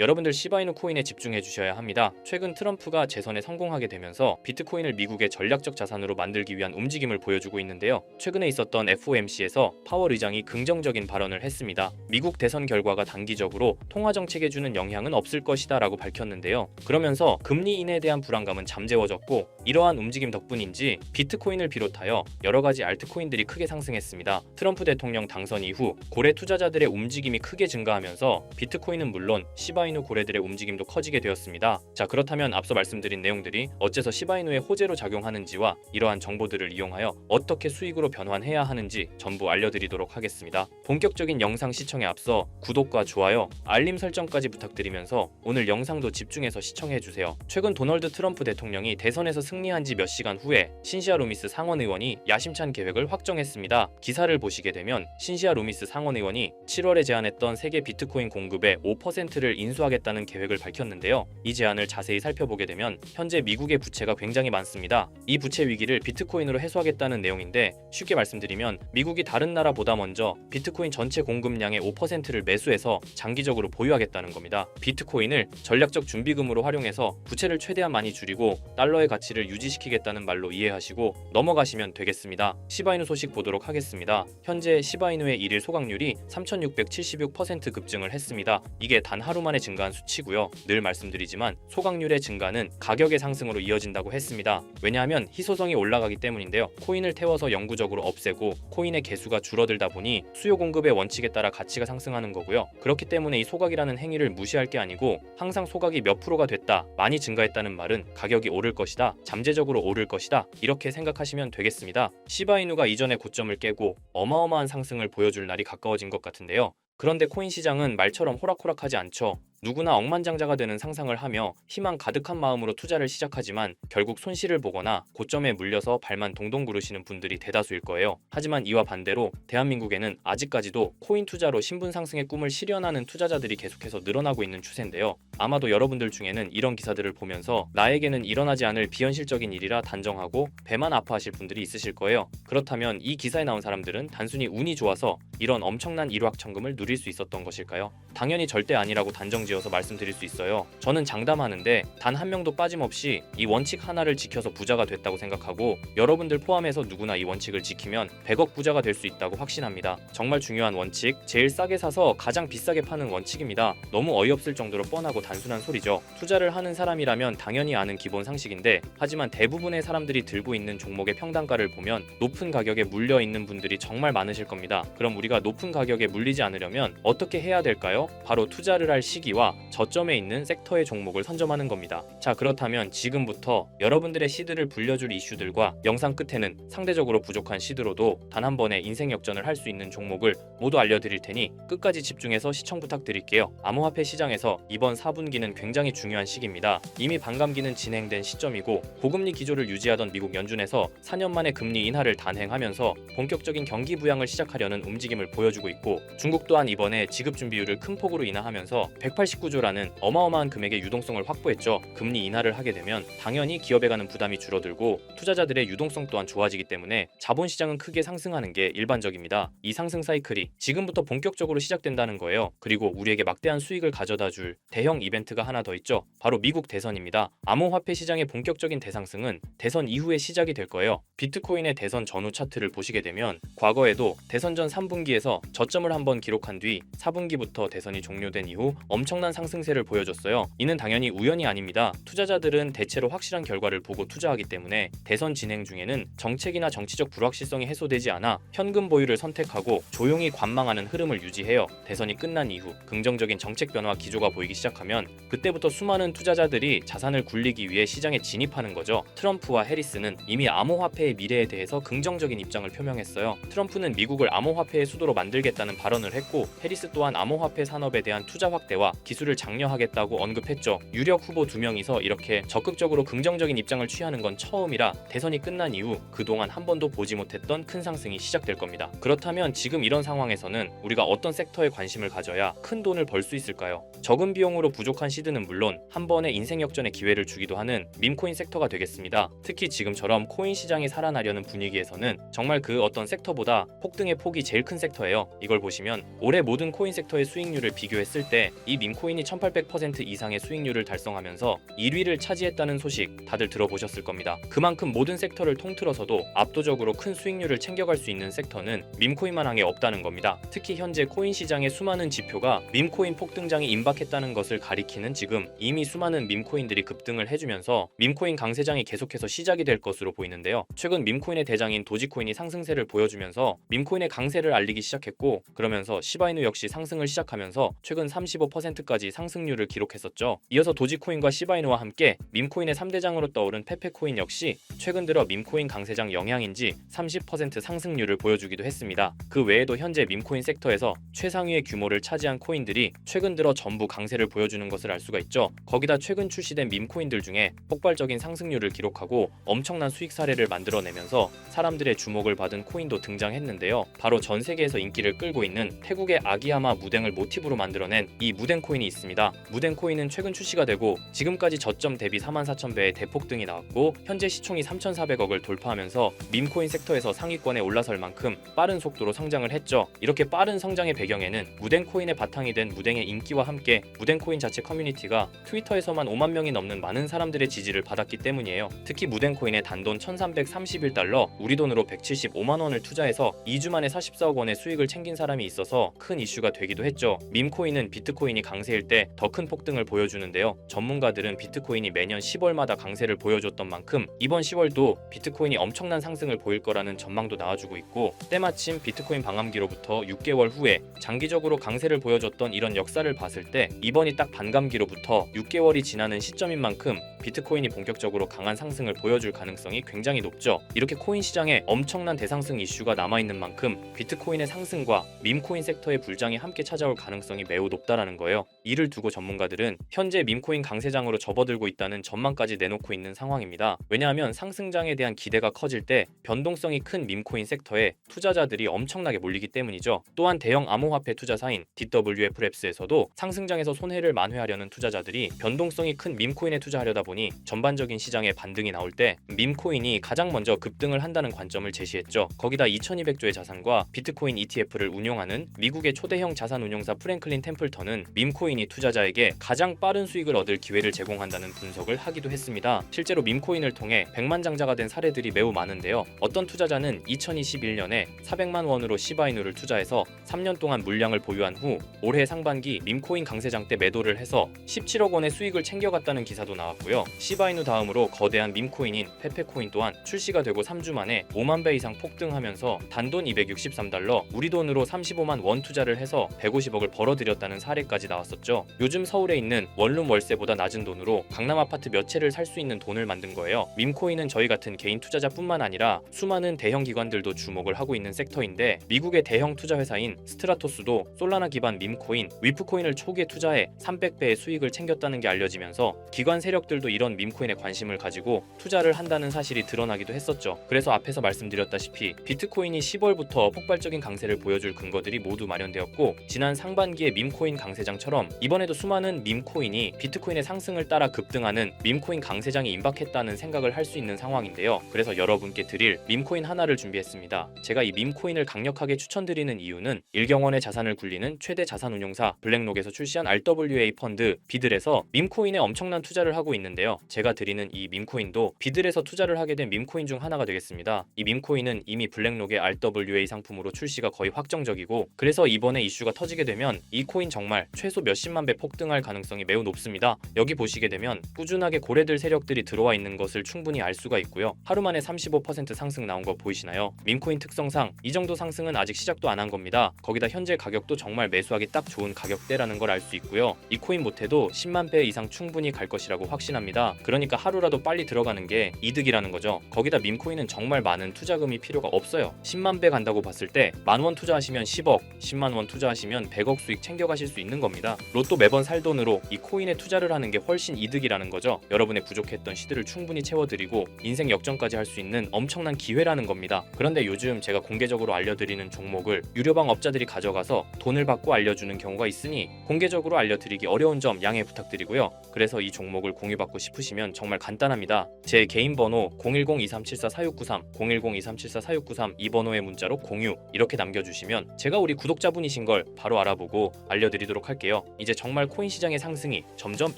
여러분들 시바이누 코인에 집중해 주셔야 합니다. 최근 트럼프가 재선에 성공하게 되면서 비트코인을 미국의 전략적 자산으로 만들기 위한 움직임을 보여주고 있는데요. 최근에 있었던 FOMC에서 파월 의장이 긍정적인 발언을 했습니다. 미국 대선 결과가 단기적으로 통화 정책에 주는 영향은 없을 것이다라고 밝혔는데요. 그러면서 금리 인하에 대한 불안감은 잠재워졌고 이러한 움직임 덕분인지 비트코인을 비롯하여 여러 가지 알트코인들이 크게 상승했습니다. 트럼프 대통령 당선 이후 고래 투자자들의 움직임이 크게 증가하면서 비트코인은 물론 시바이 누 고래들의 움직임도 커지게 되었습니다. 자 그렇다면 앞서 말씀드린 내용들이 어째서 시바이누의 호재로 작용하는지와 이러한 정보들을 이용하여 어떻게 수익으로 변환해야 하는지 전부 알려드리도록 하겠습니다. 본격적인 영상 시청에 앞서 구독과 좋아요, 알림 설정까지 부탁드리면서 오늘 영상도 집중해서 시청해 주세요. 최근 도널드 트럼프 대통령이 대선에서 승리한 지 몇 시간 후에 신시아 루미스 상원 의원이 야심찬 계획을 확정했습니다. 기사를 보시게 되면 신시아 루미스 상원 의원이 7월에 제안했던 세계 비트코인 공급의 5%를 인수 하겠다는 계획을 밝혔는데요. 이 제안을 자세히 살펴보게 되면 현재 미국의 부채가 굉장히 많습니다. 이 부채 위기를 비트코인으로 해소하겠다는 내용인데 쉽게 말씀드리면 미국이 다른 나라보다 먼저 비트코인 전체 공급량의 5%를 매수해서 장기적으로 보유하겠다는 겁니다. 비트코인을 전략적 준비금으로 활용해서 부채를 최대한 많이 줄이고 달러의 가치를 유지시키겠다는 말로 이해하시고 넘어가시면 되겠습니다. 시바이누 소식 보도록 하겠습니다. 현재 시바이누의 일일 소각률이 3,676% 급증을 했습니다. 이게 단 하루 만에 증가한 수치고요. 늘 말씀드리지만 소각률의 증가는 가격의 상승으로 이어진다고 했습니다. 왜냐하면 희소성이 올라가기 때문인데요. 코인을 태워서 영구적으로 없애고 코인의 개수가 줄어들다 보니 수요 공급의 원칙에 따라 가치가 상승하는 거고요. 그렇기 때문에 이 소각이라는 행위를 무시할 게 아니고 항상 소각이 몇 프로가 됐다, 많이 증가했다는 말은 가격이 오를 것이다, 잠재적으로 오를 것이다 이렇게 생각하시면 되겠습니다. 시바이누가 이전의 고점을 깨고 어마어마한 상승을 보여줄 날이 가까워진 것 같은데요. 그런데 코인 시장은 말처럼 호락호락하지 않죠. 누구나 억만장자가 되는 상상을 하며 희망 가득한 마음으로 투자를 시작하지만 결국 손실을 보거나 고점에 물려서 발만 동동 구르시는 분들이 대다수일 거예요. 하지만 이와 반대로 대한민국에는 아직까지도 코인 투자로 신분 상승의 꿈을 실현하는 투자자들이 계속해서 늘어나고 있는 추세인데요. 아마도 여러분들 중에는 이런 기사들을 보면서 나에게는 일어나지 않을 비현실적인 일이라 단정하고 배만 아파하실 분들이 있으실 거예요. 그렇다면 이 기사에 나온 사람들은 단순히 운이 좋아서 이런 엄청난 일확천금을 누릴 수 있었던 것일까요? 당연히 절대 아니라고 단정지어서 말씀드릴 수 있어요. 저는 장담하는데 단 한 명도 빠짐없이 이 원칙 하나를 지켜서 부자가 됐다고 생각하고 여러분들 포함해서 누구나 이 원칙을 지키면 100억 부자가 될 수 있다고 확신합니다. 정말 중요한 원칙, 제일 싸게 사서 가장 비싸게 파는 원칙입니다. 너무 어이없을 정도로 뻔하고 단순한 소리죠. 투자를 하는 사람이라면 당연히 아는 기본 상식인데 하지만 대부분의 사람들이 들고 있는 종목의 평단가를 보면 높은 가격에 물려 있는 분들이 정말 많으실 겁니다. 그럼 우리가 높은 가격에 물리지 않으려면 어떻게 해야 될까요? 바로 투자를 할 시기와 저점에 있는 섹터의 종목을 선점하는 겁니다. 자, 그렇다면 지금부터 여러분들의 시드를 불려줄 이슈들과 영상 끝에는 상대적으로 부족한 시드로도 단 한 번에 인생 역전을 할 수 있는 종목을 모두 알려드릴 테니 끝까지 집중해서 시청 부탁드릴게요. 암호화폐 시장에서 이번 4분기는 굉장히 중요한 시기입니다. 이미 반감기는 진행된 시점이고 고금리 기조를 유지하던 미국 연준에서 4년 만에 금리 인하를 단행하면서 본격적인 경기 부양을 시작하려는 움직임을 보여주고 있고 중국 또한 이번에 지급 준비율을 큰 폭으로 인하하면서 189조라는 어마어마한 금액의 유동성을 확보했죠. 금리 인하를 하게 되면 당연히 기업에 가는 부담이 줄어들고 투자자들의 유동성 또한 좋아지기 때문에 자본 시장은 크게 상승하는 게 일반적입니다. 이 상승 사이클이 지금부터 본격적으로 시작된다는 거예요. 그리고 우리에게 막대한 수익을 가져다 줄 대형 이벤트가 하나 더 있죠. 바로 미국 대선입니다. 암호화폐 시장의 본격적인 대상승은 대선 이후에 시작이 될 거예요. 비트코인의 대선 전후 차트를 보시게 되면 과거에도 대선 전 3분기에서 저점을 한번 기록한 뒤 4분기부터 대선 이 종료된 이후 엄청난 상승세를 보여줬어요. 이는 당연히 우연이 아닙니다. 투자자들은 대체로 확실한 결과를 보고 투자하기 때문에 대선 진행 중에는 정책이나 정치적 불확실성이 해소되지 않아 현금 보유를 선택하고 조용히 관망하는 흐름을 유지해요. 대선이 끝난 이후 긍정적인 정책 변화 기조가 보이기 시작하면 그때부터 수많은 투자자들이 자산을 굴리기 위해 시장에 진입하는 거죠. 트럼프와 해리스는 이미 암호화폐의 미래에 대해서 긍정적인 입장을 표명했어요. 트럼프는 미국을 암호화폐의 수도로 만들겠다는 발언을 했고 해리스 또한 암호화폐 산업에 대한 투자 확대와 기술을 장려하겠다고 언급했죠. 유력 후보 두 명이서 이렇게 적극적으로 긍정적인 입장을 취하는 건 처음이라 대선이 끝난 이후 그동안 한 번도 보지 못했던 큰 상승이 시작될 겁니다. 그렇다면 지금 이런 상황에서는 우리가 어떤 섹터에 관심을 가져야 큰 돈을 벌 수 있을까요? 적은 비용으로 부족한 시드는 물론 한 번의 인생 역전의 기회를 주기도 하는 밈코인 섹터가 되겠습니다. 특히 지금처럼 코인 시장이 살아나려는 분위기에서는 정말 그 어떤 섹터보다 폭등의 폭이 제일 큰 섹터예요. 이걸 보시면 올해 모든 코인 섹터의 수익률 을 비교했을 때 이 밈코인이 1800% 이상의 수익률을 달성하면서 1위를 차지했다는 소식 다들 들어보셨을 겁니다. 그만큼 모든 섹터를 통틀어서도 압도적으로 큰 수익률을 챙겨갈 수 있는 섹터는 밈코인만항에 없다는 겁니다. 특히 현재 코인 시장의 수많은 지표가 밈코인 폭등장이 임박했다는 것을 가리키는 지금 이미 수많은 밈코인들이 급등을 해주면서 밈코인 강세장이 계속해서 시작이 될 것으로 보이는데요. 최근 밈코인의 대장인 도지코인이 상승세를 보여주면서 밈코인의 강세를 알리기 시작했고 그러면서 시바이누 역시 상승을 시작하면서 최근 35%까지 상승률을 기록했었죠. 이어서 도지코인과 시바이누와 함께 밈코인의 3대장으로 떠오른 페페코인 역시 최근 들어 밈코인 강세장 영향인지 30% 상승률을 보여주기도 했습니다. 그 외에도 현재 밈코인 섹터에서 최상위의 규모를 차지한 코인들이 최근 들어 전부 강세를 보여주는 것을 알 수가 있죠. 거기다 최근 출시된 밈코인들 중에 폭발적인 상승률을 기록하고 엄청난 수익 사례를 만들어내면서 사람들의 주목을 받은 코인도 등장했는데요. 바로 전 세계에서 인기를 끌고 있는 태국의 아기야마 무댕을 모티브 로 만들어낸 이 무댕 코인이 있습니다. 무댕 코인은 최근 출시가 되고 지금까지 저점 대비 44,000배의 대폭등이 나왔고 현재 시총이 3,400억을 돌파하면서 밈코인 섹터에서 상위권에 올라설 만큼 빠른 속도로 성장을 했죠. 이렇게 빠른 성장의 배경에는 무댕 코인의 바탕이 된 무댕의 인기와 함께 무댕 코인 자체 커뮤니티가 트위터에서만 5만 명이 넘는 많은 사람들의 지지를 받았기 때문이에요. 특히 무댕 코인의 단돈 1,331달러, 우리 돈으로 175만 원을 투자해서 2주 만에 44억 원의 수익을 챙긴 사람이 있어서 큰 이슈가 되기도 했죠. 밈코인은 비트코인이 강세일 때 더 큰 폭등을 보여주는데요. 전문가들은 비트코인이 매년 10월마다 강세를 보여줬던 만큼 이번 10월도 비트코인이 엄청난 상승을 보일 거라는 전망도 나와주고 있고 때마침 비트코인 방암기로부터 6개월 후에 장기적으로 강세를 보여줬던 이런 역사를 봤을 때 이번이 딱 반감기로부터 6개월이 지나는 시점인 만큼 비트코인이 본격적으로 강한 상승을 보여줄 가능성이 굉장히 높죠. 이렇게 코인 시장에 엄청난 대상승 이슈가 남아있는 만큼 비트코인의 상승과 밈코인 섹터의 불장이 함께 찾아올 가능성이 매우 높다라는 거예요. 이를 두고 전문가들은 현재 밈코인 강세장으로 접어들고 있다는 전망까지 내놓고 있는 상황입니다. 왜냐하면 상승장에 대한 기대가 커질 때 변동성이 큰 밈코인 섹터에 투자자들이 엄청나게 몰리기 때문이죠. 또한 대형 암호화폐 투자사인 DWF랩스에서도 상승장에서 손해를 만회하려는 투자자들이 변동성이 큰 밈코인에 투자하려다 보니 전반적인 시장에 반등이 나올 때 밈코인이 가장 먼저 급등을 한다는 관점을 제시했죠. 거기다 2200조의 자산과 비트코인 ETF를 운용하는 미국의 초대형 자산 운용사 프랭클린 템플턴은 밈코인이 투자자에게 가장 빠른 수익을 얻을 기회를 제공한다는 분석을 하기도 했습니다. 실제로 밈코인을 통해 100만 장자가 된 사례들이 매우 많은데요. 어떤 투자자는 2021년에 400만 원으로 시바이누를 투자해서 3년 동안 물량을 보유한 후 올해 상반기 밈코인 강세장 때 매도를 해서 17억 원의 수익을 챙겨갔다는 기사도 나왔고요. 시바이누 다음으로 거대한 밈코인인 페페코인 또한 출시가 되고 3주 만에 5만 배 이상 폭등하면서 단돈 263달러, 우리 돈으로 35만 원 투자를 해서 150억을 벌어들였다는 사례까지 나왔었죠. 요즘 서울에 있는 원룸 월세보다 낮은 돈으로 강남 아파트 몇 채를 살 수 있는 돈을 만든 거예요. 밈코인은 저희 같은 개인 투자자뿐만 아니라 수많은 대형 기관들도 주목을 하고 있는 섹터인데 미국의 대형 투자 회사인 스트라토스도 솔라나 기반 밈코인, 위프코인을 초기에 투자해 300배의 수익을 챙겼다는 게 알려지면서 기관 세력들도 이런 밈코인에 관심을 가지고 투자를 한다는 사실이 드러나기도 했었죠. 그래서 앞에서 말씀드렸다시피 비트코인이 10월부터 폭발적인 강세를 보여줄 근거들이 모두 마련되었고 지난 상반 기의 밈코인 강세장처럼 이번에도 수많은 밈코인이 비트코인의 상승을 따라 급등하는 밈코인 강세장이 임박했다는 생각을 할 수 있는 상황인데요. 그래서 여러분께 드릴 밈코인 하나를 준비했습니다. 제가 이 밈코인을 강력하게 추천드리는 이유는 일경원의 자산을 굴리는 최대 자산 운용사 블랙록에서 출시한 RWA 펀드 비들에서 밈코인에 엄청난 투자를 하고 있는데요. 제가 드리는 이 밈코인도 비들에서 투자를 하게 된 밈코인 중 하나가 되겠습니다. 이 밈코인은 이미 블랙록의 RWA 상품으로 출시가 거의 확정적이고 그래서 이번에 이슈가 터지게 되면 이 코인 정말 최소 몇십만 배 폭등할 가능성이 매우 높습니다. 여기 보시게 되면 꾸준하게 고래들 세력들이 들어와 있는 것을 충분히 알 수가 있고요. 하루 만에 35% 상승 나온 거 보이시나요? 밈코인 특성상 이 정도 상승은 아직 시작도 안 한 겁니다. 거기다 현재 가격도 정말 매수하기 딱 좋은 가격대라는 걸 알 수 있고요. 이 코인 못해도 10만 배 이상 충분히 갈 것이라고 확신합니다. 그러니까 하루라도 빨리 들어가는 게 이득이라는 거죠. 거기다 밈코인은 정말 많은 투자금이 필요가 없어요. 10만 배 간다고 봤을 때 만 원 투자하시면 10억, 10만 원 투자하시면 100억 수익 챙겨가실 수 있는 겁니다. 로또 매번 살 돈으로 이 코인에 투자를 하는 게 훨씬 이득이라는 거죠. 여러분의 부족했던 시드를 충분히 채워드리고 인생 역전까지 할 수 있는 엄청난 기회라는 겁니다. 그런데 요즘 제가 공개적으로 알려드리는 종목을 유료방 업자들이 가져가서 돈을 받고 알려주는 경우가 있으니 공개적으로 알려드리기 어려운 점 양해 부탁드리고요. 그래서 이 종목을 공유받고 싶으시면 정말 간단합니다. 제 개인 번호 010-2374-4693, 010-2374-4693 이 번호의 문자로 공유 이렇게 남겨주시면 제가 우리 구독자분이신 걸 바로 알아보고 알려드리도록 할게요. 이제 정말 코인 시장의 상승이 점점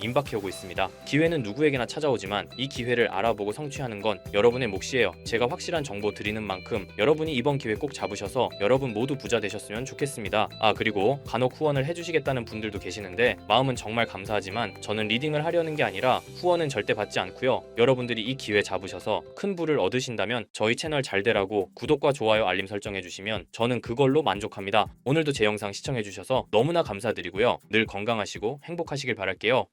임박해오고 있습니다. 기회는 누구에게나 찾아오지만 이 기회를 알아보고 성취하는 건 여러분의 몫이에요. 제가 확실한 정보 드리는 만큼 여러분이 이번 기회 꼭 잡으셔서 여러분 모두 부자 되셨으면 좋겠습니다. 아 그리고 간혹 후원을 해주시겠다는 분들도 계시는데 마음은 정말 감사하지만 저는 리딩을 하려는 게 아니라 후원은 절대 받지 않고요. 여러분들이 이 기회 잡으셔서 큰 부를 얻으신다면 저희 채널 잘 되라고 구독과 좋아요 알림 설정해 주시면 저는 그걸로 만족합니다. 오늘도 제 영상 시청해 너무나 감사드리고요. 늘 건강하시고 행복하시길 바랄게요.